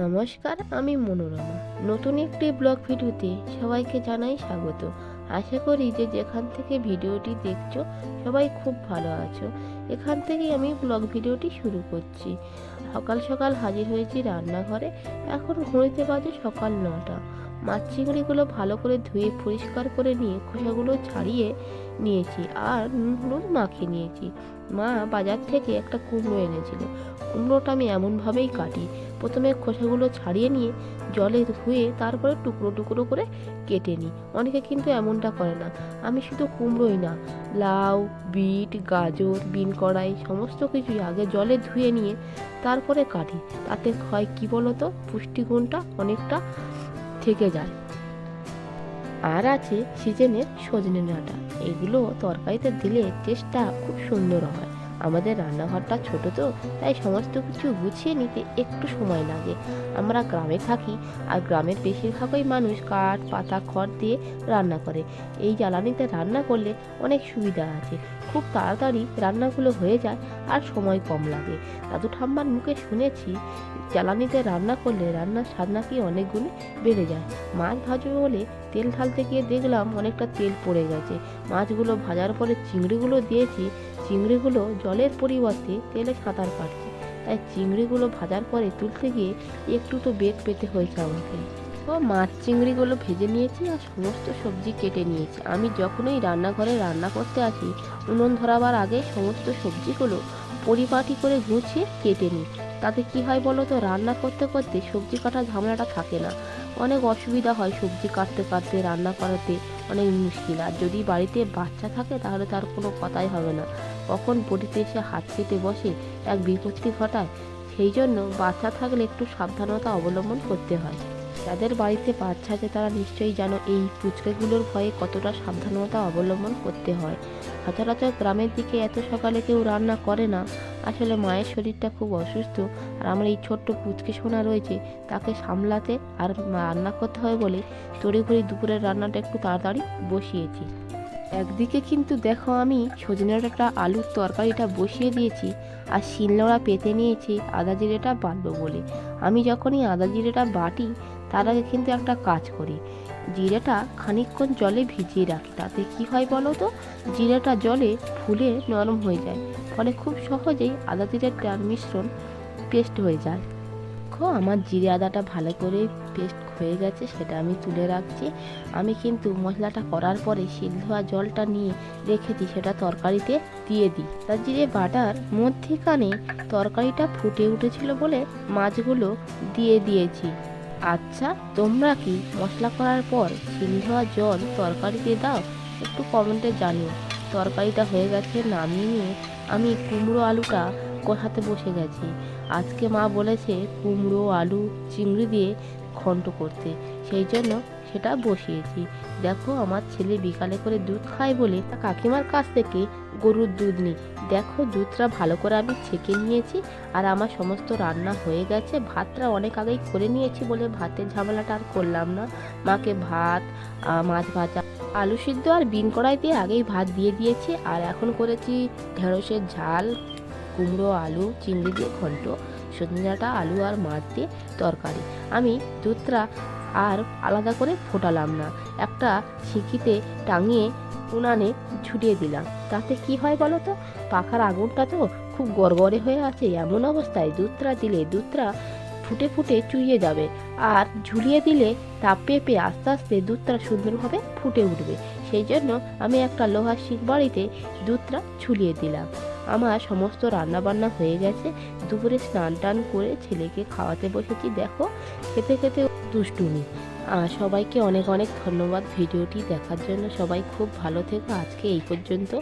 নমস্কার আমি মনোরমা। নতুন একটি ব্লগ ভিডিওতে সবাইকে জানাই স্বাগত। আশা করি যে যেখান থেকে ভিডিওটি দেখছ, সবাই খুব ভালো আছো। এখান থেকেই আমি ব্লগ ভিডিওটি শুরু করছি। সকাল সকাল হাজির হয়েছি রান্নাঘরে। এখন ঘুরতে বাজে সকাল নটা মাছ চিংড়িগুলো ভালো করে ধুয়ে পরিষ্কার করে নিয়ে খোসাগুলো ছাড়িয়ে নিয়েছি আর নুন মাখিয়ে নিয়েছি। মা বাজার থেকে একটা কুমড়ো এনেছিল। কুমড়োটা আমি এমনভাবেই কাটি। প্রথমে খোসাগুলো ছাড়িয়ে নিয়ে জলে ধুয়ে তারপরে টুকরো টুকরো করে কেটে নিই। অনেকে কিন্তু এমনটা করে না। আমি শুধু কুমড়োই না, লাউ, বিট, গাজর, বিন কড়াই সমস্ত কিছুই আগে জলে ধুয়ে নিয়ে তারপরে কাটি। তাতে হয় কি বলতো? পুষ্টিগুণটা অনেকটা থেকে যায়। আর আছে সিজেনের সজনে ডাঁটা। এগুলো তরকারিতে দিলে টেস্টটা খুব সুন্দর হয়। আমাদের রান্নাঘরটা ছোট তো, তাই সমস্ত কিছু গুছিয়ে নিতে একটু সময় লাগে। আমরা গ্রামে থাকি, আর গ্রামের বেশিরভাগই মানুষ কাঠ, পাতা, খড় দিয়ে রান্না করে। এই জ্বালানিতে রান্না করলে অনেক সুবিধা আছে। খুব তাড়াতাড়ি রান্নাগুলো হয়ে যায় আর সময় কম লাগে। দাদু ঠাম্মার মুখে শুনেছি, জ্বালানিতে রান্না করলে রান্নার স্বাদ নাকি অনেক গুণে বেড়ে যায়। মাছ ভাজবে বলে তেল ঢালতে গিয়ে দেখলাম অনেকটা তেল পড়ে গেছে। মাছগুলো ভাজার পরে চিংড়িগুলো দিয়েছি চিংড়িগুলো জলের পরিবর্তে তেলে সাঁতার কাটছে। তাই চিংড়িগুলো ভাজার পরে তুলতে গিয়ে একটু তো বেগ পেতে হয়েছে আমাকে। ও, মাছ চিংড়িগুলো ভেজে নিয়েছি আর সমস্ত সবজি কেটে নিয়েছি। আমি যখনই রান্নাঘরে রান্না করতে আসি, উনুন ধরাবার আগে সমস্ত সবজিগুলো পরিপাটি করে গুছিয়ে কেটে নিই। তাতে কি হয় বলো তো, রান্না করতে করতে সবজি কাটার ঝামেলাটা থাকে না। অনেক অসুবিধা হয় সবজি কাটতে কাটতে, রান্না করাতে অনেক মুশকিল। আর যদি বাড়িতে বাচ্চা থাকে তাহলে তার কোনো কথাই হবে না। কখন বটিতে এসে হাত কেটে বসে এক বিপত্তি ঘটায়, সেই জন্য বাচ্চা থাকলে একটু সাবধানতা অবলম্বন করতে হয়। যাদের বাড়িতে বাচ্চা আছে, তারা নিশ্চয়ই জানো এই পুচকেগুলোর ভয়ে কতটা সাবধানতা অবলম্বন করতে হয়। সচরাচর গ্রামের দিকে এত সকালে কেউ রান্না করে না। আসলে মায়ের শরীরটা খুব অসুস্থ। আর আমার এই ছোট্ট পুচকে সোনা রয়েছে, তাকে সামলাতে আর রান্না করতে হয় বলে তড়িঘড়ি দুপুরের রান্নাটা একটু তাড়াতাড়ি বসিয়েছি। একদিকে কিন্তু দেখো আমি সজনে ডাঁটা আলুর তরকারিটা বসিয়ে দিয়েছি আর শিলনোড়া পেতে নিয়েছি আদা জিরেটা বাটবো বলে। আমি যখনই আদা জিরেটা বাটি, তার আগে কিন্তু একটা কাজ করি। জিরেটা খানিকক্ষণ জলে ভিজিয়ে রাখি, তাতে কী হয় বলো তো? জিরেটা জলে ফুলে নরম হয়ে যায়, ফলে খুব সহজেই আদা জিরের টার মিশ্রণ পেস্ট হয়ে যায়। আমার জিরে আদাটা ভালো করে পেস্ট হয়ে গেছে, সেটা আমি তুলে রাখছি। আমি কিন্তু মশলাটা করার পরে শিল ধোয়া জলটা নিয়ে রেখে দিই সেটা তরকারিতে দিয়ে দিই। তার জিরে বাটার মধ্যেখানে তরকারিটা ফুটে উঠেছিল বলে মাছগুলো দিয়ে দিয়েছি। আচ্ছা তোমরা কি মশলা করার পর ধোয়া জল তরকারিতে দাও? একটু কমেন্টে জানিও। তরকারিটা হয়ে গেছে, নামিয়ে নিয়ে আমি কুমড়ো আলুটা কষাতে বসে গেছি। আজকে মা বলেছে, কুমড়ো, আলু, চিংড়ি দিয়ে ঘন্ট করতে। সেই জন্য সেটা বসিয়েছি। দেখো, আমার ছেলে বিকালে করে দুধ খায় বলে কাকিমার কাছ থেকে গরুর দুধ নিই। দেখো, দুধটা ভালো করে আমি ছেঁকে নিয়েছি আর আমার সমস্ত রান্না হয়ে গেছে। ভাতটা অনেক আগেই করে নিয়েছি বলে ভাতের ঝামেলাটা আর করলাম না। মাকে ভাত মাছ ভাজা, আলু সিদ্ধ আর বিন কড়াই দিয়ে আগেই ভাত দিয়ে দিয়েছি। আর এখন করেছি ঢেঁড়সের ঝাল, কুমড়ো, আলু, চিংড়ি দিয়ে ঘন্ট। সজনে আলু আর মাছ দিয়ে তরকারি। আমি দুধটা আর আলাদা করে ফোটালাম না। একটা ছিকিতে টাঙিয়ে উনানে ছুটিয়ে দিলাম। তাতে কি হয় বলো তো? পাখার আগুনটা তো খুব গড়গড়ে হয়ে আছে, এমন অবস্থায় দুধটা দিলে দুধটা ফুটে ফুটে চুইয়ে যাবে আর ঝুলিয়ে দিলে তাপ পেপে আস্তে আস্তে দুধটা সুন্দরভাবে ফুটে উঠবে। সেই জন্য আমি একটা লোহার শিক বাড়িতে দুধটা ঝুলিয়ে দিলাম। আমার সমস্ত রান্না বান্না হয়ে গেছে। দুপুরে স্নান টান করে ছেলেকে খাওয়াতে বসেছি। দেখো, খেতে খেতে দুষ্টুমি। সবাইকে অনেক অনেক ধন্যবাদ ভিডিওটি দেখার জন্য। সবাই খুব ভালো থেকো। আজকে এই পর্যন্ত।